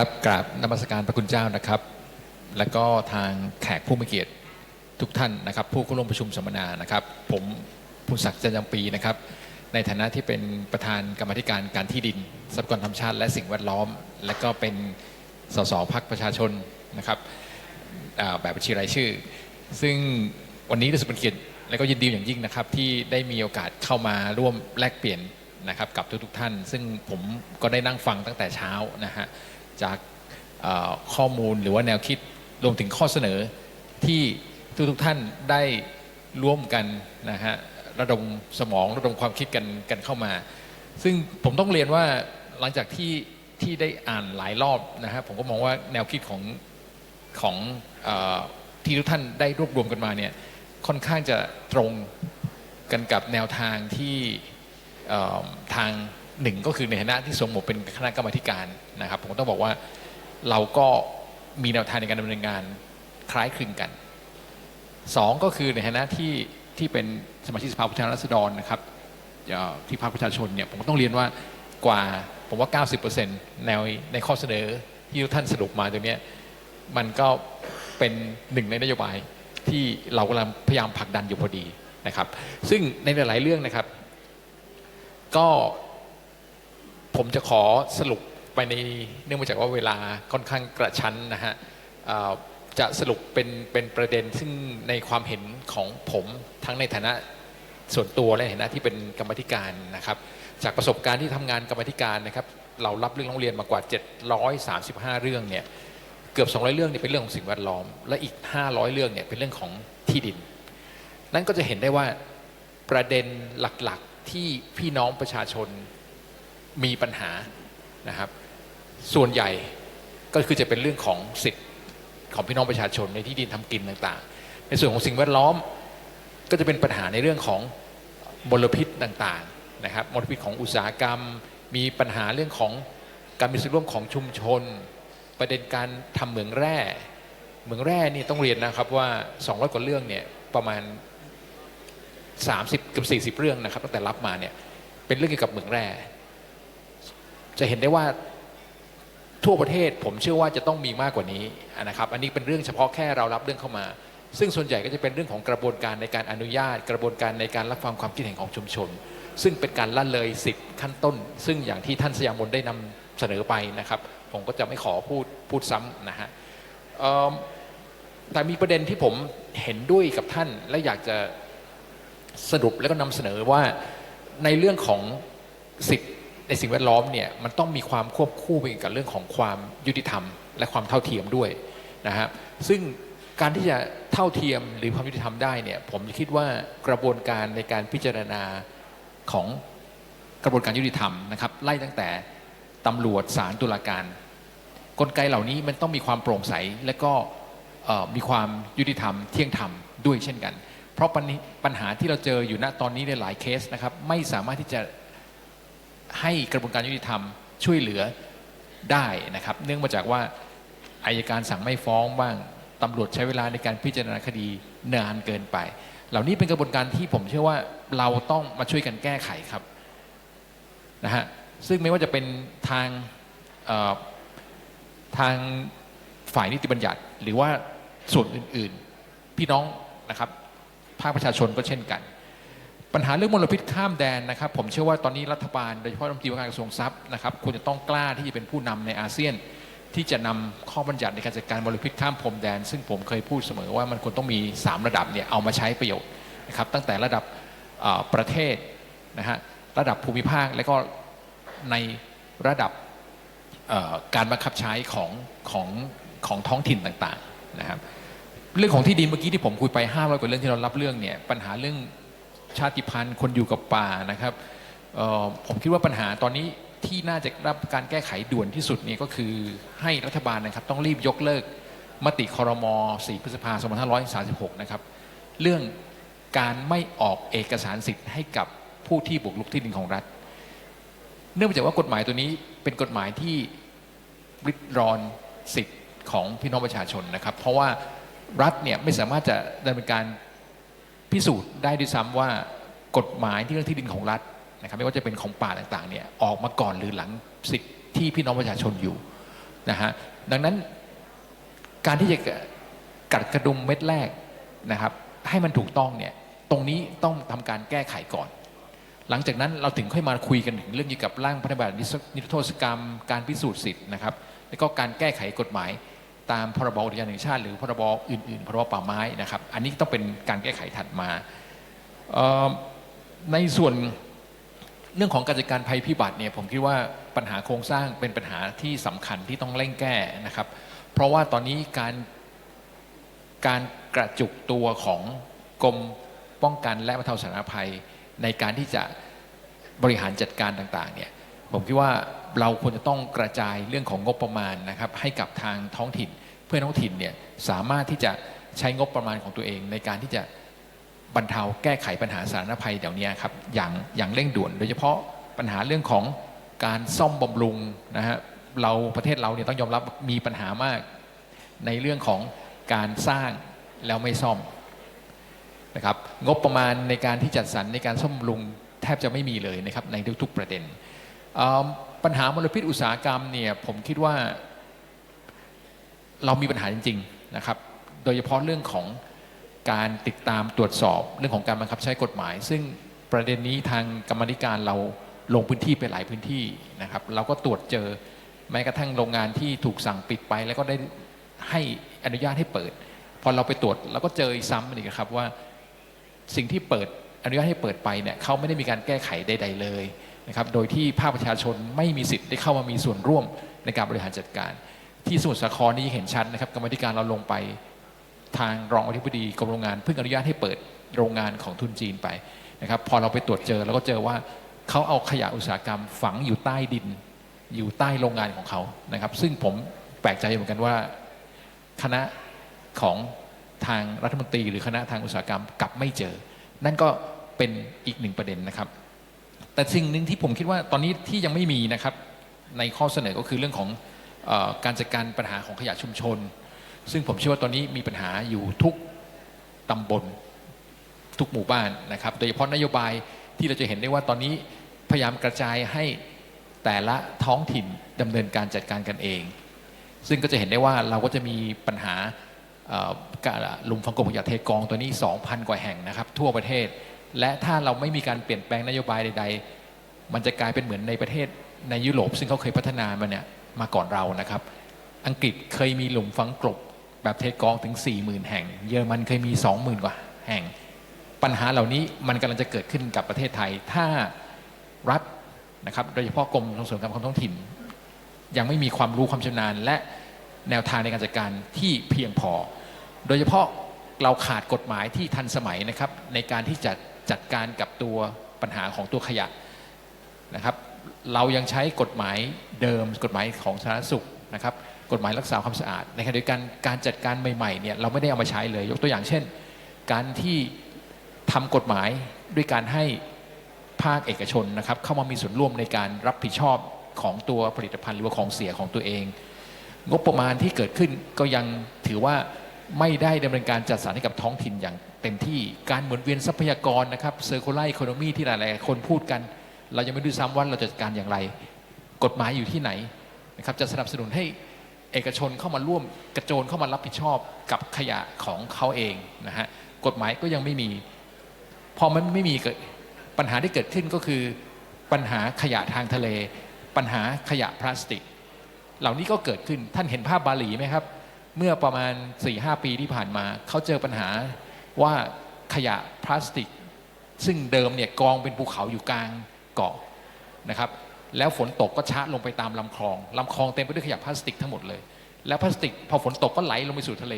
ครับกราบนมัสการพระคุณเจ้านะครับ แล้วก็ทางแขกผู้มีเกียรติทุกท่านนะครับ ผู้เข้าร่วมประชุมสัมมนานะครับ ผมภูศักดิ์จันยังปีนะครับ ในฐานะที่เป็นประธานกรรมธิการการที่ดินทรัพยากรธรรมชาติ และสิ่งแวดล้อม และก็เป็นสสพักประชาชนนะครับแบบบัญชีรายชื่อ ซึ่งวันนี้รู้สึกเป็นเกียรติและก็ยินดีอย่างยิ่งนะครับ ที่ได้มีโอกาสเข้ามาร่วมแลกเปลี่ยนนะครับกับทุกๆท่าน ซึ่งผมก็ได้นั่งฟังตั้งแต่เช้านะฮะ จากข้อมูลหรือว่าแนวคิดรวมถึงข้อเสนอที่ทุกๆท่านได้ร่วมกันนะฮะระดมสมองระดมความคิดกันกันเข้ามา ซึ่งผมต้องเรียนว่าหลังจากที่ที่ได้อ่านหลายรอบนะฮะผมก็มองว่าแนวคิดของของอที่ทุกท่านได้รวบรวมกันมาเนี่ยค่อนข้างจะตรงกันกับแนวทางที่ทาง หนึ่งก็คือในฐานะที่สมมติเป็นคณะกรรมการนะครับ ผมต้องบอกว่าเราก็มีแนวทางในการดำเนินงานคล้ายคลึงกันสองก็คือในฐานะที่ที่เป็นสมาชิกสภาผู้แทนราษฎรนะครับที่พรรคประชาชนเนี่ยผมก็ต้องเรียนว่ากว่าผมว่า 90%แนวในข้อเสนอที่ทุกท่านสรุปมาตรงนี้มันก็เป็นหนึ่งในนโยบายที่เรากำลังพยายามผลักดันอยู่พอดีนะครับ ซึ่งในหลายๆเรื่องนะครับ ก็ ผมจะขอสรุปไปในเนื่องมาจากว่าเวลาค่อนข้างกระชั้นนะฮะจะสรุปเป็นเป็นประเด็นซึ่งในความเห็นของผมทั้งในฐานะส่วนตัวและในฐานะที่เป็นกรรมธิการนะครับ จากประสบการณ์ที่ทำงานกรรมธิการนะครับ เรารับเรื่องร้องเรียนมากว่า 735 เรื่องเนี่ยเกือบ 200 เรื่องเนี่ยเป็นเรื่องของสิ่งแวดล้อม และอีก 500 เรื่องเนี่ยเป็นเรื่องของที่ดิน นั่นก็จะเห็นได้ว่าประเด็นหลักๆที่พี่น้องประชาชน มีปัญหานะครับ ส่วนใหญ่ก็คือจะเป็นเรื่องของสิทธิ์ของพี่น้องประชาชนในที่ดินทำกินต่างๆ ในส่วนของสิ่งแวดล้อมก็จะเป็นปัญหาในเรื่องของมลพิษต่างๆนะครับมลพิษของอุตสาหกรรม มีปัญหาเรื่องของการมีส่วนร่วมของชุมชน ประเด็นการทำเหมืองแร่เหมืองแร่นี่ต้องเรียนนะครับว่า 200 กว่าเรื่องเนี่ยประมาณ 30 กับ 40 เรื่องนะครับตั้งแต่รับมาเนี่ยเป็นเรื่องเกี่ยวกับเหมืองแร่ จะเห็นได้ว่าทั่วประเทศผมเชื่อว่าจะต้องมีมากกว่านี้นะครับ อันนี้เป็นเรื่องเฉพาะแค่เรารับเรื่องเข้ามา ซึ่งส่วนใหญ่ก็จะเป็นเรื่องของกระบวนการในการอนุญาต กระบวนการในการรับฟังความคิดเห็นของชุมชน ซึ่งเป็นการละเลยสิทธิ์ขั้นต้น ซึ่งอย่างที่ท่านสยามนได้นำเสนอไปนะครับ ผมก็จะไม่ขอพูดพูดซ้ำนะฮะแต่มีประเด็นที่ผมเห็นด้วยกับท่าน และอยากจะสรุปแล้วก็นำเสนอว่าในเรื่องของสิทธิ ในสิ่งแวดล้อมเนี่ยมันต้องมีความควบคู่ไปกับเรื่องของความยุติธรรม และความเท่าเทียมด้วยนะฮะซึ่งการที่จะเท่าเทียมหรือความยุติธรรมได้เนี่ยผมคิดว่ากระบวนการในการพิจารณาของกระบวนการยุติธรรมนะครับไล่ตั้งแต่ตำรวจศาลตุลาการ กลไกเหล่านี้มันต้องมีความโปร่งใสและก็มีความยุติธรรมเที่ยงธรรมด้วยเช่นกัน เพราะปัญหาที่เราเจออยู่ณตอนนี้ในหลายเคสนะครับไม่สามารถที่จะ ให้กระบวนการยุติธรรมช่วยเหลือได้นะครับ เนื่องมาจากว่าอายการสั่งไม่ฟ้องบ้างตำรวจใช้เวลาในการพิจารณาคดีนานเกินไป เหล่านี้เป็นกระบวนการที่ผมเชื่อว่าเราต้องมาช่วยกันแก้ไขครับนะฮะซึ่งไม่ว่าจะเป็นทางทางฝ่ายนิติบัญญัติ หรือว่าส่วนอื่น ๆ พี่น้องนะครับภาคประชาชนก็เช่นกัน ปัญหาเรื่องมลพิษข้ามแดนนะครับ ผมเชื่อว่าตอนนี้รัฐบาลโดยเฉพาะรัฐมนตรีว่าการกระทรวงทรัพย์นะครับควรจะต้องกล้าที่จะเป็นผู้นำในอาเซียน ที่จะนำข้อบัญญัติในการจัดการมลพิษข้ามพรมแดน ซึ่งผมเคยพูดเสมอว่ามันควรต้องมี 3 ระดับเนี่ยเอามาใช้ประโยชน์นะครับตั้งแต่ระดับประเทศนะฮะระดับภูมิภาคและก็ในระดับการบังคับใช้ของของของท้องถิ่นต่างๆนะครับเรื่องของที่ดินเมื่อกี้ที่ผมคุยไป500กว่าเรื่องที่เรารับเรื่องเนี่ยปัญหาเรื่อง ชาติพันธุ์ คนอยู่กับป่านะครับผมคิดว่าปัญหาตอนนี้ที่น่าจะรับการแก้ไขด่วนที่สุดนี่ก็คือให้รัฐบาลนะครับ ต้องรีบยกเลิกมติคอรมอ4พฤษภาคม2536 นะครับ เรื่องการไม่ออกเอกสารสิทธิ์ให้กับผู้ที่บุกรุกที่ดินของรัฐ เนื่องมาจากว่ากฎหมายตัวนี้เป็นกฎหมายที่ริดรอนสิทธิ์ของพี่น้องประชาชนนะครับ เพราะว่ารัฐเนี่ยไม่สามารถจะดำเนินการ พิสูจน์ได้ด้วยซ้ำว่ากฎหมายที่เรื่องที่ดินของรัฐนะครับไม่ว่าจะเป็นของป่าต่างๆเนี่ยออกมาก่อนหรือหลังสิทธิที่พี่น้องประชาชนอยู่นะฮะดังนั้นการที่จะกัดกระดุมเม็ดแรกนะครับ ให้มันถูกต้องเนี่ยตรงนี้ต้องทำการแก้ไขก่อน หลังจากนั้นเราถึงค่อยมาคุยกันถึงเรื่องเกี่ยวกับร่างพระราบัตินิรโทษกรรม การพิสูจน์สิทธิ์นะครับแล้วก็การแก้ไขกฎหมาย ตามพรบอุทยานแห่งชาติ หรือพรบอื่นๆพรบป่าไม้นะครับ อันนี้ต้องเป็นการแก้ไขถัดมาในส่วนเรื่องของการจัดการภัยพิบัติเนี่ยผมคิดว่าปัญหาโครงสร้างเป็นปัญหาที่สำคัญที่ต้องเร่งแก้นะครับ เพราะว่าตอนนี้การการกระจุกตัวของกรมป้องกันและบรรเทาสาธารณภัยในการที่จะบริหารจัดการต่างๆเนี่ย ผมคิดว่าเราควรจะต้องกระจายเรื่องของงบประมาณนะครับ ให้กับทางท้องถิ่น เพื่อท้องถิ่นเนี่ยสามารถที่จะใช้งบประมาณของตัวเอง ในการที่จะบรรเทาแก้ไขปัญหาสาธารณภัยเดี๋ยวนี้ครับอย่างอย่างเร่งด่วน โดยเฉพาะปัญหาเรื่องของการซ่อมบำรุงนะฮะเราประเทศเราเนี่ยต้องยอมรับมีปัญหามาก ในเรื่องของการสร้างแล้วไม่ซ่อมนะครับงบประมาณในการที่จัดสรรในการซ่อมบำรุงแทบจะไม่มีเลยนะครับในทุกๆประเด็น ปัญหามลพิษอุตสาหกรรมเนี่ยผมคิดว่าเรามีปัญหาจริงๆนะครับ โดยเฉพาะเรื่องของการติดตามตรวจสอบเรื่องของการบังคับใช้กฎหมาย ซึ่งประเด็นนี้ทางกรรมธิการเราลงพื้นที่ไปหลายพื้นที่นะครับ เราก็ตรวจเจอแม้กระทั่งโรงงานที่ถูกสั่งปิดไป แล้วก็ได้ให้อนุญาตให้เปิด พอเราไปตรวจเราก็เจอซ้ำอีกครับว่าสิ่งที่เปิดอนุญาตให้เปิดไปเนี่ยเขาไม่ได้มีการแก้ไขใด ๆ เลย นะครับโดยที่ภาคประชาชนไม่มีสิทธิ์ได้เข้ามามีส่วนร่วมในการบริหารจัดการ ที่สมุทรสาครนี่เห็นชัดนะครับกรรมธิการเราลงไปทางรองอธิบดีกรมโรงงานเพิ่งอนุญาตให้เปิดโรงงานของทุนจีนไปนะครับพอเราไปตรวจเจอเราก็เจอว่าเขาเอาขยะอุตสาหกรรมฝังอยู่ใต้ดิน อยู่ใต้โรงงานของเขานะครับ ซึ่งผมแปลกใจเหมือนกันว่า คณะของทางรัฐมนตรีหรือคณะทางอุตสาหกรรมกลับไม่เจอ นั่นก็เป็นอีกหนึ่งประเด็นนะครับ แต่สิ่งหนึ่งที่ผมคิดว่าตอนนี้ที่ยังไม่มีนะครับในข้อเสนอก็คือเรื่องของออการจัดการปัญหาของขยะชุมชน ซึ่งผมเชื่อว่าตอนนี้มีปัญหาอยู่ทุกตำบลทุกหมู่บ้านนะครับ โดยเฉพาะนโยบายที่เราจะเห็นได้ว่าตอนนี้พยายามกระจายให้แต่ละท้องถิ่นดำเนินการจัดการกันเอง ซึ่งก็จะเห็นได้ว่าเราก็จะมีปัญหาการหลุมฝังกลมขยะเทกองตัวนี้ 2,000 กว่าแห่งนะครับ ทั่วประเทศ และถ้าเราไม่มีการเปลี่ยนแปลงนโยบายใด ๆ มันจะกลายเป็นเหมือนในประเทศในยุโรป ซึ่งเขาเคยพัฒนามาเนี่ยมาก่อนเรานะครับ อังกฤษเคยมีหลุมฝังกลบแบบเทกองถึง 40,000 แห่ง เยอรมันเคยมี 20,000 กว่าแห่ง ปัญหาเหล่านี้มันกำลังจะเกิดขึ้นกับประเทศไทย ถ้ารัฐนะครับโดยเฉพาะกรมส่งเสริมการปกครองท้องถิ่น ยังไม่มีความรู้ความชำนาญ และแนวทางในการจัดการที่เพียงพอ โดยเฉพาะเราขาดกฎหมายที่ทันสมัยนะครับในการที่จะ จัดการกับตัวปัญหาของตัวขยะนะครับเรายังใช้กฎหมายเดิมกฎหมายของสาธารณสุขนะครับกฎหมายรักษาความสะอาด ในขณะเดียวกันการจัดการใหม่ๆเนี่ยเราไม่ได้เอามาใช้เลย ยกตัวอย่างเช่น การที่ทำกฎหมายด้วยการให้ภาคเอกชนนะครับเข้ามามีส่วนร่วมในการรับผิดชอบของตัวผลิตภัณฑ์หรือว่าของเสียของตัวเอง งบประมาณที่เกิดขึ้นก็ยังถือว่า ไม่ได้ดำเนินการจัดสรรให้กับท้องถิ่นอย่างเต็มที่การหมุนเวียนทรัพยากรนะครับเซอร์โคูลค์อีโคโนมีที่หลายๆคนพูดกัน เรายังไม่รู้ซ้ำว่าเราจะจัดการอย่างไร กฎหมายอยู่ที่ไหนนะครับจะสนับสนุนให้เอกชนเข้ามาร่วมกระโจนเข้ามารับผิดชอบกับขยะของเขาเองนะฮะกฎหมายก็ยังไม่มี พอมันไม่มีเกิดปัญหาที่เกิดขึ้นก็คือ ปัญหาขยะทางทะเล ปัญหาขยะพลาสติก เหล่านี้ก็เกิดขึ้นท่านเห็นภาพบาหลีไหมครับ เมื่อประมาณ 4-5 ปีที่ผ่านมา เขาเจอปัญหาว่าขยะพลาสติก ซึ่งเดิมเนี่ยกองเป็นภูเขาอยู่กลางเกาะนะครับ แล้วฝนตกก็ชะลงไปตามลำคลองลำคลองเต็มไปด้วยขยะพลาสติกทั้งหมดเลย แล้วพลาสติกพอฝนตกก็ไหลลงไปสู่ทะเล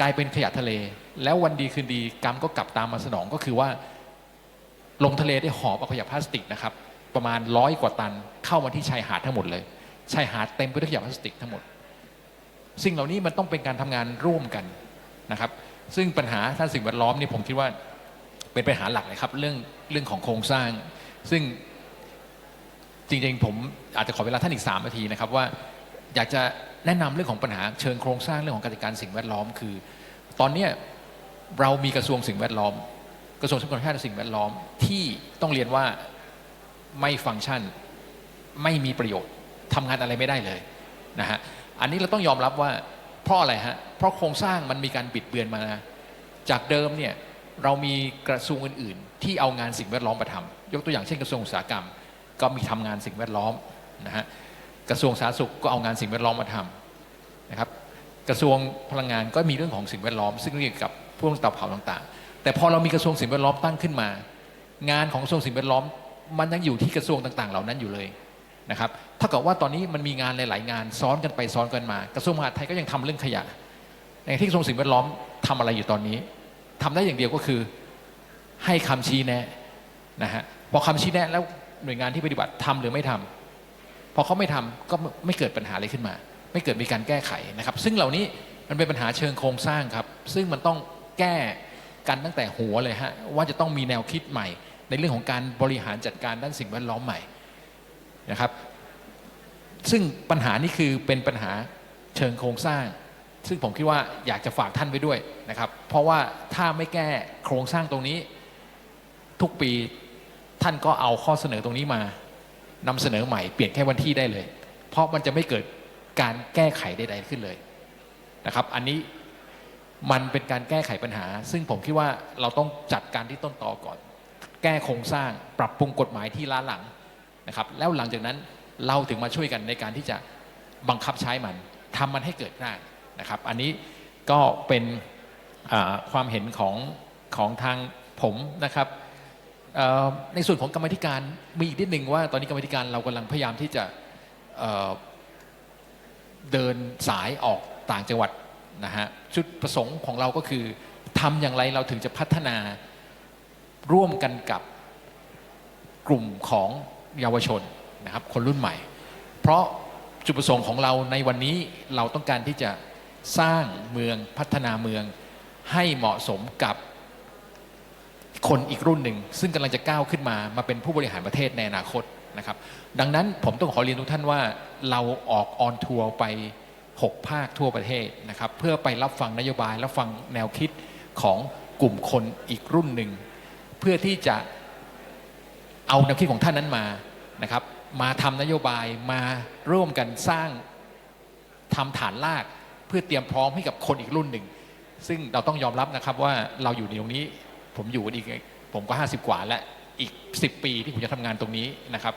กลายเป็นขยะทะเล แล้ววันดีคืนดีกรรมก็กลับตามมาสนองก็คือว่า ลงทะเลได้หอบเอาขยะพลาสติกนะครับ ประมาณร้อยกว่าตันเข้ามาที่ชายหาดทั้งหมดเลยชายหาดเต็มไปด้วยขยะพลาสติกทั้งหมด สิ่งเหล่านี้มันต้องเป็นการทำงานร่วมกันนะครับ ซึ่งปัญหาท่านสิ่งแวดล้อมนี่ผมคิดว่าเป็นปัญหาหลักเลยครับเรื่องเรื่องของโครงสร้าง ซึ่งจริงๆผมอาจจะขอเวลาท่านอีก 3 นาทีนะครับว่าอยากจะแนะนำเรื่องของปัญหาเชิงโครงสร้างเรื่องของการจัดการสิ่งแวดล้อม คือ ตอนเนี้เรามีกระทรวงสิ่งแวดล้อม กระทรวงทรัพยากรธรรมชาติและสิ่งแวดล้อมที่ต้องเรียนว่าไม่ฟังก์ชันไม่มีประโยชน์ทำงานอะไรไม่ได้เลยนะฮะ อันนี้เราต้องยอมรับว่าเพราะอะไรฮะเพราะโครงสร้างมันมีการบิดเบือนมาจากเดิมเนี่ยเรามีกระทรวงอื่น ๆ ที่เอางานสิ่งแวดล้อมมาทำยกตัวอย่างเช่นกระทรวงอุตสาหกรรม ก็มีทำงานสิ่งแวดล้อมนะฮะกระทรวงสาธารณสุขก็เอางานสิ่งแวดล้อมมาทำนะครับกระทรวงพลังงานก็มีเรื่องของสิ่งแวดล้อม ซึ่งเกี่ยวกับพวกเตาเผาต่างๆ แต่พอเรามีกระทรวงสิ่งแวดล้อมตั้งขึ้นมา งานของกระทรวงสิ่งแวดล้อม มันยังอยู่ที่กระทรวงต่างๆ เหล่านั้นอยู่เลย นะครับเท่ากับว่าตอนนี้มันมีงานหลาย ๆ งานซ้อนกันไปซ้อนกันมา กระทรวงมหาดไทยก็ยังทำเรื่องขยะในที่กระทรวงสิ่งแวดล้อมทำอะไรอยู่ตอนนี้ทำได้อย่างเดียวก็คือให้คำชี้แนะนะฮะพอคำชี้แนะแล้วหน่วยงานที่ปฏิบัติทำหรือไม่ทำพอเขาไม่ทำก็ไม่เกิดปัญหาอะไรขึ้นมา ไม่เกิดมีการแก้ไขนะครับ ซึ่งเหล่านี้มันเป็นปัญหาเชิงโครงสร้างครับ ซึ่งมันต้องแก้กันตั้งแต่หัวเลยฮะว่าจะต้องมีแนวคิดใหม่ ในเรื่องของการบริหารจัดการด้านสิ่งแวดล้อมใหม่ นะครับ ซึ่งปัญหานี้คือเป็นปัญหาเชิงโครงสร้าง ซึ่งผมคิดว่าอยากจะฝากท่านไว้ด้วยนะครับ เพราะว่าถ้าไม่แก้โครงสร้างตรงนี้ ทุกปีท่านก็เอาข้อเสนอตรงนี้มานำเสนอใหม่เปลี่ยนแค่วันที่ได้เลย เพราะมันจะไม่เกิดการแก้ไขใดๆขึ้นเลยนะครับ อันนี้มันเป็นการแก้ไขปัญหา ซึ่งผมคิดว่าเราต้องจัดการที่ต้นตอก่อน แก้โครงสร้างปรับปรุงกฎหมายที่ล้าหลัง นะครับแล้วหลังจากนั้นเราถึงมาช่วยกันในการที่จะบังคับใช้มันทำมันให้เกิดได้นะครับ อันนี้ก็เป็นความเห็นของของทางผมนะครับในส่วนของกรรมธิการมีอีกนิดหนึ่งว่า ตอนนี้กรรมธิการเรากำลังพยายามที่จะเเดินสายออกต่างจังหวัดนะฮะจุดประสงค์ของเราก็คือทำอย่างไรเราถึงจะพัฒนาร่วมกันกับกลุ่มของ เยาวชนนะครับคนรุ่นใหม่ เพราะจุดประสงค์ของเราในวันนี้เราต้องการที่จะสร้างเมืองพัฒนาเมืองให้เหมาะสมกับคนอีกรุ่นหนึ่ง ซึ่งกำลังจะก้าวขึ้นมามาเป็นผู้บริหารประเทศในอนาคตนะครับ ดังนั้นผมต้องขอเรียนทุกท่านว่าเราออกออนทัวร์ไป 6 ภาคทั่วประเทศนะครับ เพื่อไปรับฟังนโยบายรับฟังแนวคิดของกลุ่มคนอีกรุ่นหนึ่ง เพื่อที่จะ เอาแนวคิดของท่านนั้นมานะครับ มาทำนโยบายมาร่วมกันสร้างทำฐานรากเพื่อเตรียมพร้อมให้กับคนอีกรุ่นหนึ่ง ซึ่งเราต้องยอมรับนะครับว่าเราอยู่ในตรงนี้ ผมอยู่อีกผมก็ 50 กว่าและอีก 10 ปีที่ผมจะทำงานตรงนี้นะครับ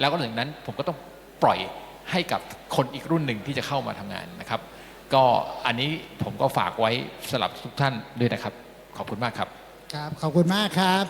แล้วก็หลังนั้นผมก็ต้องปล่อยให้กับคนอีกรุ่นหนึ่งที่จะเข้ามาทำงานนะครับ ก็อันนี้ผมก็ฝากไว้สำหรับทุกท่านด้วยนะครับ ขอบคุณมากครับ ครับ ขอบคุณมากครับ